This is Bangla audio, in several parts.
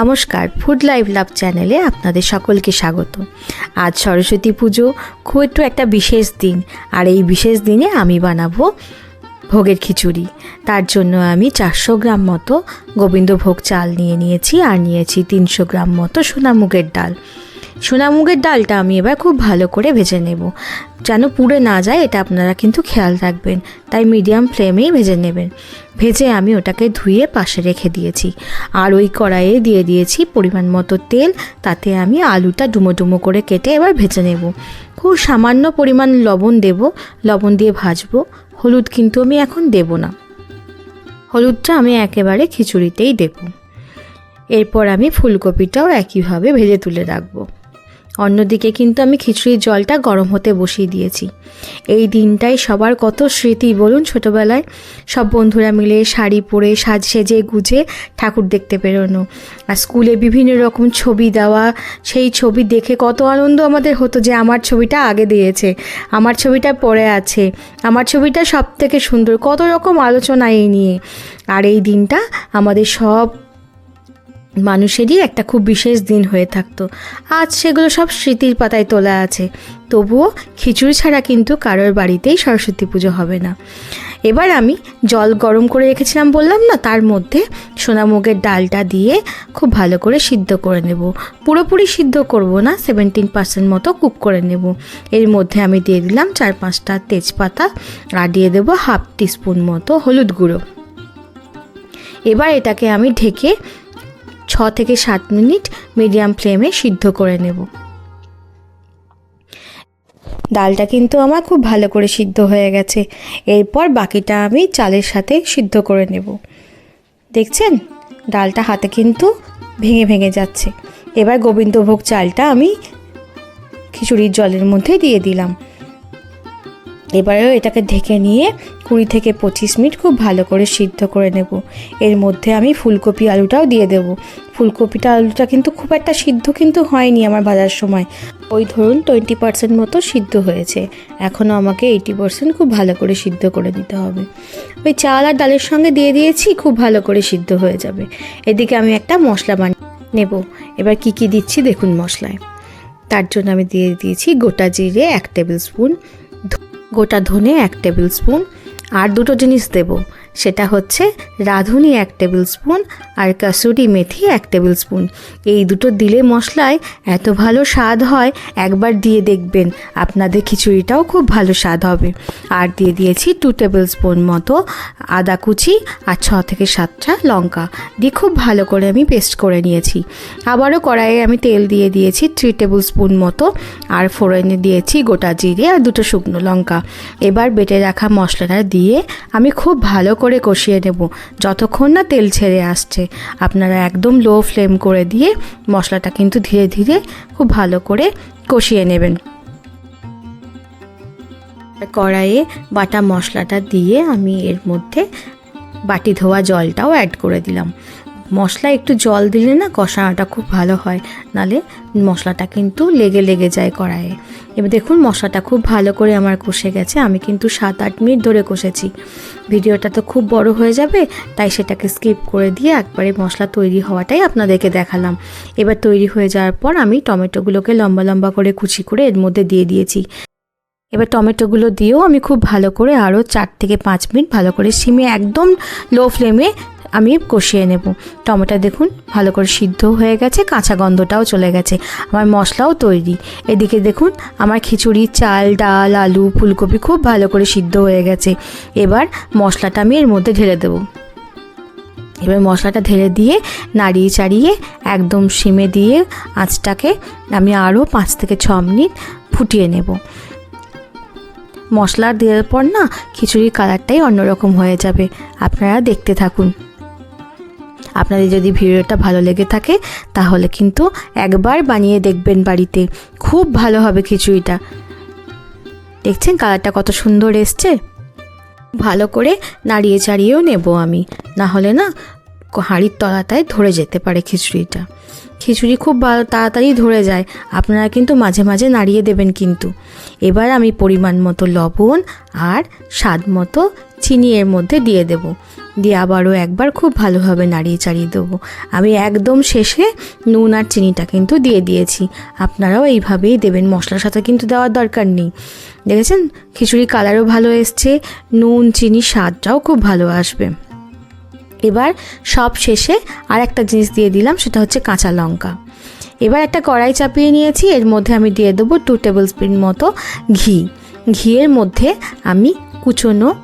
নমস্কার ফুড লাইভ লাভ চ্যানেলে আপনাদের সকলকে স্বাগত। আজ সরস্বতী পুজো, খুব একটু একটা বিশেষ দিন, আর এই বিশেষ দিনে আমি বানাবো ভোগের খিচুড়ি। তার জন্য আমি চারশো গ্রাম মতো গোবিন্দভোগ চাল নিয়ে নিয়েছি, আর নিয়েছি তিনশো গ্রাম মতো সোনামুগের ডাল। সোনামুগের ডালটা আমি এবার খুব ভালো করে ভেজে নেব। যেন পুড়ে না যায়, এটা আপনারা কিন্তু খেয়াল রাখবেন। তাই মিডিয়াম ফ্লেমেই ভেজে নেবেন। ভেজে আমি ওটাকে ধুয়ে পাশে রেখে দিয়েছি। আর ওই কড়াইয়ে দিয়ে দিয়েছি পরিমাণ মতো তেল। তাতে আমি আলুটা ডুমো ডুমো করে কেটে এবার ভেজে নেব। খুব সামান্য পরিমাণ লবণ দেব। লবণ দিয়ে ভাজবো। হলুদ কিন্তু আমি এখন দেব না। হলুদটা আমি একেবারে খিচুড়িতেই দেব। এরপর আমি ফুলকপিটাও একইভাবে ভেজে তুলে রাখব। অন্যদিকে কিন্তু আমি খিচুড়ির জলটা গরম হতে বসিয়ে দিয়েছি। এই দিনটাই সবার কত স্মৃতি বলুন ছোটোবেলায়। সব বন্ধুরা মিলে শাড়ি পরে সাজ সেজে গুজে ঠাকুর দেখতে বেরোনো। আর স্কুলে বিভিন্ন রকম ছবি দেওয়া, সেই ছবি দেখে কত আনন্দ আমাদের হতো যে আমার ছবিটা আগে দিয়েছে, আমার ছবিটা পরে আছে, আমার ছবিটা সব থেকে সুন্দর, কত রকম আলোচনা এই নিয়ে। আর এই দিনটা আমাদের সব মানুষেরই একটা খুব বিশেষ দিন হয়ে থাকতো। আজ সেগুলো সব স্মৃতির পাতায় তোলা আছে। তবুও খিচুড়ি ছাড়া কিন্তু কারোর বাড়িতেই সরস্বতী পুজো হবে না। এবার আমি জল গরম করে রেখেছিলাম বললাম না, তার মধ্যে সোনামুগের ডালটা দিয়ে খুব ভালো করে সিদ্ধ করে নেব। পুরোপুরি সিদ্ধ করব না সেভেন্টিন পার্সেন্ট মতো কুক করে নেব। এর মধ্যে আমি দিয়ে দিলাম চার পাঁচটা তেজপাতা, আর দিয়ে দেবো হাফ টিস্পুন মতো হলুদ গুঁড়ো। এবার এটাকে আমি ঢেকে ছ থেকে সাত মিনিট মিডিয়াম ফ্লেমে সিদ্ধ করে নেব। ডালটা কিন্তু আমার খুব ভালো করে সিদ্ধ হয়ে গেছে। এরপর বাকিটা আমি চালের সাথে সিদ্ধ করে নেব। দেখছেন? ডালটা হাতে কিন্তু ভেঙে ভেঙে যাচ্ছে। এবার গোবিন্দভোগ চালটা আমি খিচুড়ির জলের মধ্যে দিয়ে দিলাম। এবারেও এটাকে ঢেকে নিয়ে কুড়ি থেকে পঁচিশ মিনিট খুব ভালো করে সিদ্ধ করে নেব। এর মধ্যে আমি ফুলকপি আলুটাও দিয়ে দেব। ফুলকপিটা, আলুটা কিন্তু খুব একটা সিদ্ধ কিন্তু হয়নি আমার ভাজার সময়। ওই ধরুন টোয়েন্টি পার্সেন্ট মতো সিদ্ধ হয়েছে। এখনও আমাকে এইটি পার্সেন্ট খুব ভালো করে সিদ্ধ করে দিতে হবে। ওই চাল আর ডালের সঙ্গে দিয়ে দিয়েছি, খুব ভালো করে সিদ্ধ হয়ে যাবে। এদিকে আমি একটা মশলা বানিয়ে নেব। এবার কি কি দিচ্ছি দেখুন মশলায়। তার জন্য আমি দিয়ে দিয়েছি গোটা জিরে এক টেবিল স্পুন গোটা ধনে এক টেবিল স্পুন, আর দুটো জিনিস দেব। সেটা হচ্ছে রাঁধুনি এক টেবিল স্পুন আর কাসুরি মেথি এক টেবিল স্পুন। এই দুটো দিলে মশলায় এত ভালো স্বাদ হয়, একবার দিয়ে দেখবেন। আপনাদের খিচুড়িটাও খুব ভালো স্বাদ হবে। আর দিয়ে দিয়েছি টু টেবিল স্পুন মতো আদা কুচি আর ছ থেকে সাতটা লঙ্কা। দিয়ে খুব ভালো করে আমি পেস্ট করে নিয়েছি। আবারও কড়াইয়ে আমি তেল দিয়ে দিয়েছি থ্রি টেবিল স্পুন মতো আর ফোড়নে দিয়েছি গোটা জিরে আর দুটো শুকনো লঙ্কা। এবার বেটে রাখা মশলাটা দিয়ে আমি খুব ভালো করে কষিয়ে নেব। যতক্ষণ না তেল ছেড়ে আসছে, আপনারা একদম লো ফ্লেম করে দিয়ে মশলাটা কিন্তু ধীরে ধীরে খুব ভালো করে কষিয়ে নেবেন। কড়াইয়ে বাটা মশলাটা দিয়ে আমি এর মধ্যে বাটি ধোয়া জলটাও অ্যাড করে দিলাম। মশলা একটু জল দিলে না কষানোটা খুব ভালো হয়, নালে মশলাটা কিন্তু লেগে লেগে যায় কড়াইয়ে। এবার দেখুন মশলাটা খুব ভালো করে আমার কষে গেছে, আমি কিন্তু সাত আট মিনিট ধরে কষেছি। ভিডিওটা তো খুব বড় হয়ে যাবে, তাই সেটাকে স্কিপ করে দিয়ে একবারে মশলা তৈরি হওয়াটাই আপনাদেরকে দেখালাম। এবার তৈরি হয়ে যাওয়ার পর আমি টমেটোগুলোকে লম্বা লম্বা করে কুচি করে এর মধ্যে দিয়ে দিয়েছি। এবার টমেটোগুলো দিয়েও আমি খুব ভালো করে আরও চার থেকে পাঁচ মিনিট ভালো করে সিমে একদম লো ফ্লেমে আমি কষিয়ে নেব। টমেটো দেখুন, ভালো করে সিদ্ধ হয়ে গেছে, কাঁচা গন্ধটাও চলে গেছে। আমার মশলাও তৈরি। এদিকে দেখুন, আমার খিচুড়ি, চাল, ডাল, আলু, ফুলকপি খুব ভালো করে সিদ্ধ হয়ে গেছে। এবার মশলাটা আমি এর মধ্যে ঢেলে দেবো। এবার মশলাটা ঢেলে দিয়ে নাড়িয়ে চাড়িয়ে একদম সিমে দিয়ে আঁচটাকে আমি আরও পাঁচ থেকে ছ মিনিট ফুটিয়ে নেব। মশলা দেওয়ার পর না, খিচুড়ির কালারটাই অন্যরকম হয়ে যাবে। আপনারা দেখতে থাকুন। আপনাদের যদি ভিডিওটা ভালো লেগে থাকে, তাহলে কিন্তু একবার বানিয়ে দেখবেন বাড়িতে। খুব ভালো হবে খিচুড়িটা। দেখছেন কালারটা কত সুন্দর এসছে? ভালো করে নাড়িয়ে চাড়িয়েও নেব আমি। না হলে না হাঁড়ির তলাটায় ধরে যেতে পারে খিচুড়িটা। খিচুড়ি খুব তাড়াতাড়ি ধরে যায়। আপনারা কিন্তু মাঝে মাঝে নাড়িয়ে দেবেন কিন্তু। এবার আমি পরিমাণ মতো লবণ আর স্বাদ মতো চিনি এর মধ্যে দিয়ে দেব। দিয়ে আবারও একবার খুব ভালোভাবে নাড়িয়ে চাড়িয়ে দেবো। আমি একদম শেষে নুন আর চিনিটা কিন্তু দিয়ে দিয়েছি। আপনারাও এইভাবেই দেবেন। মশলার সাথে কিন্তু দেওয়ার দরকার নেই। দেখেছেন? খিচুড়ি কালারও ভালো এসছে। নুন, চিনি, স্বাদটাও খুব ভালো আসবে। এবার সব শেষে আর একটা জিনিস দিয়ে দিলাম, সেটা হচ্ছে কাঁচা লঙ্কা। এবার একটা কড়াই চাপিয়ে নিয়েছি, এর মধ্যে আমি দিয়ে দেবো টু টেবিল স্পুন মতো ঘি। ঘিয়ের মধ্যে আমি কুচনো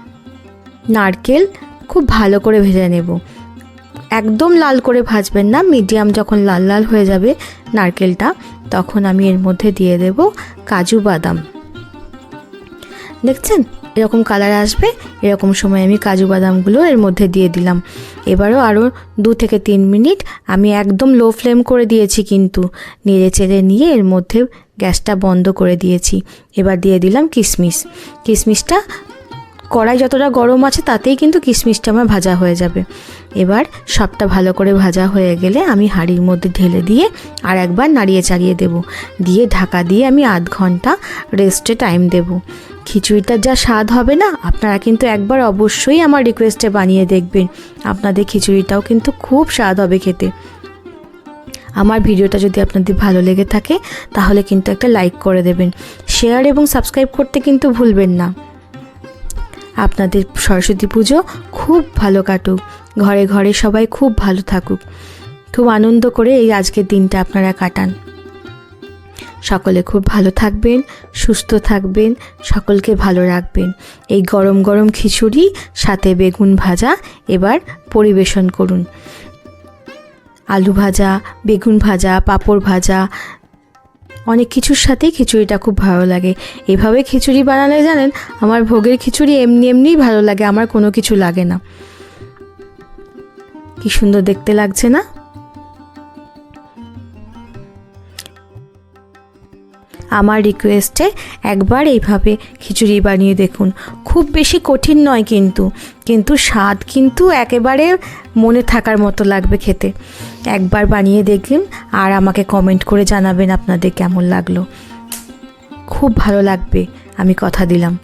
নারকেল খুব ভালো করে ভেজে নেব। একদম লাল করে ভাজবেন না, মিডিয়াম যখন লাল লাল হয়ে যাবে নারকেলটা, তখন আমি এর মধ্যে দিয়ে দেব কাজু বাদাম। দেখছেন? এরকম কালার আসবে, এরকম সময় আমি কাজু বাদামগুলো এর মধ্যে দিয়ে দিলাম। এবারও আরও দু থেকে তিন মিনিট আমি একদম লো ফ্লেম করে দিয়েছি কিন্তু, নেড়ে চেড়ে নিয়ে এর মধ্যে গ্যাসটা বন্ধ করে দিয়েছি। এবার দিয়ে দিলাম কিশমিশ। কিশমিশটা কড়াই যতটা গরম আছে তাতেই কিন্তু কিশমিশটা আমার ভাজা হয়ে যাবে। এবার সবটা ভালো করে ভাজা হয়ে গেলে আমি হাঁড়ির মধ্যে ঢেলে দিয়ে আর একবার নাড়িয়ে চাড়িয়ে দেব। দিয়ে ঢাকা দিয়ে আমি আধ ঘণ্টা রেস্টে টাইম দেব। খিচুড়িটার যা স্বাদ হবে না, আপনারা কিন্তু একবার অবশ্যই আমার রিকোয়েস্টে বানিয়ে দেখবেন। আপনাদের খিচুড়িটাও কিন্তু খুব স্বাদ হবে খেতে। আমার ভিডিওটা যদি আপনাদের ভালো লেগে থাকে, তাহলে কিন্তু একটা লাইক করে দেবেন। শেয়ার এবং সাবস্ক্রাইব করতে কিন্তু ভুলবেন না। আপনাদের সরস্বতী পুজো খুব ভালো কাটুক। ঘরে ঘরে সবাই খুব ভালো থাকুক। খুব আনন্দ করে এই আজকের দিনটা আপনারা কাটান। সকলে খুব ভালো থাকবেন, সুস্থ থাকবেন, সকলকে ভালো রাখবেন। এই গরম গরম খিচুড়ি, সাথে বেগুন ভাজা এবার পরিবেশন করুন। আলু ভাজা, বেগুন ভাজা, পাঁপড় ভাজা, অনেক কিছুর সাথেই খিচুড়িটা খুব ভালো লাগে। এভাবে খিচুড়ি বানালে জানেন, আমার ভোগের খিচুড়ি এমনি এমনিই ভালো লাগে, আমার কোনো কিছু লাগে না। কি সুন্দর দেখতে লাগছে না? আমার রিকোয়েস্টে একবার এইভাবে খিচুড়ি বানিয়ে দেখুন। খুব বেশি কঠিন নয় কিন্তু কিন্তু স্বাদ কিন্তু একেবারে মনে থাকার মতো লাগবে খেতে। একবার বানিয়ে দেখবেন আর আমাকে কমেন্ট করে জানাবেন আপনাদের কেমন লাগল। খুব ভালো লাগবে, আমি কথা দিলাম।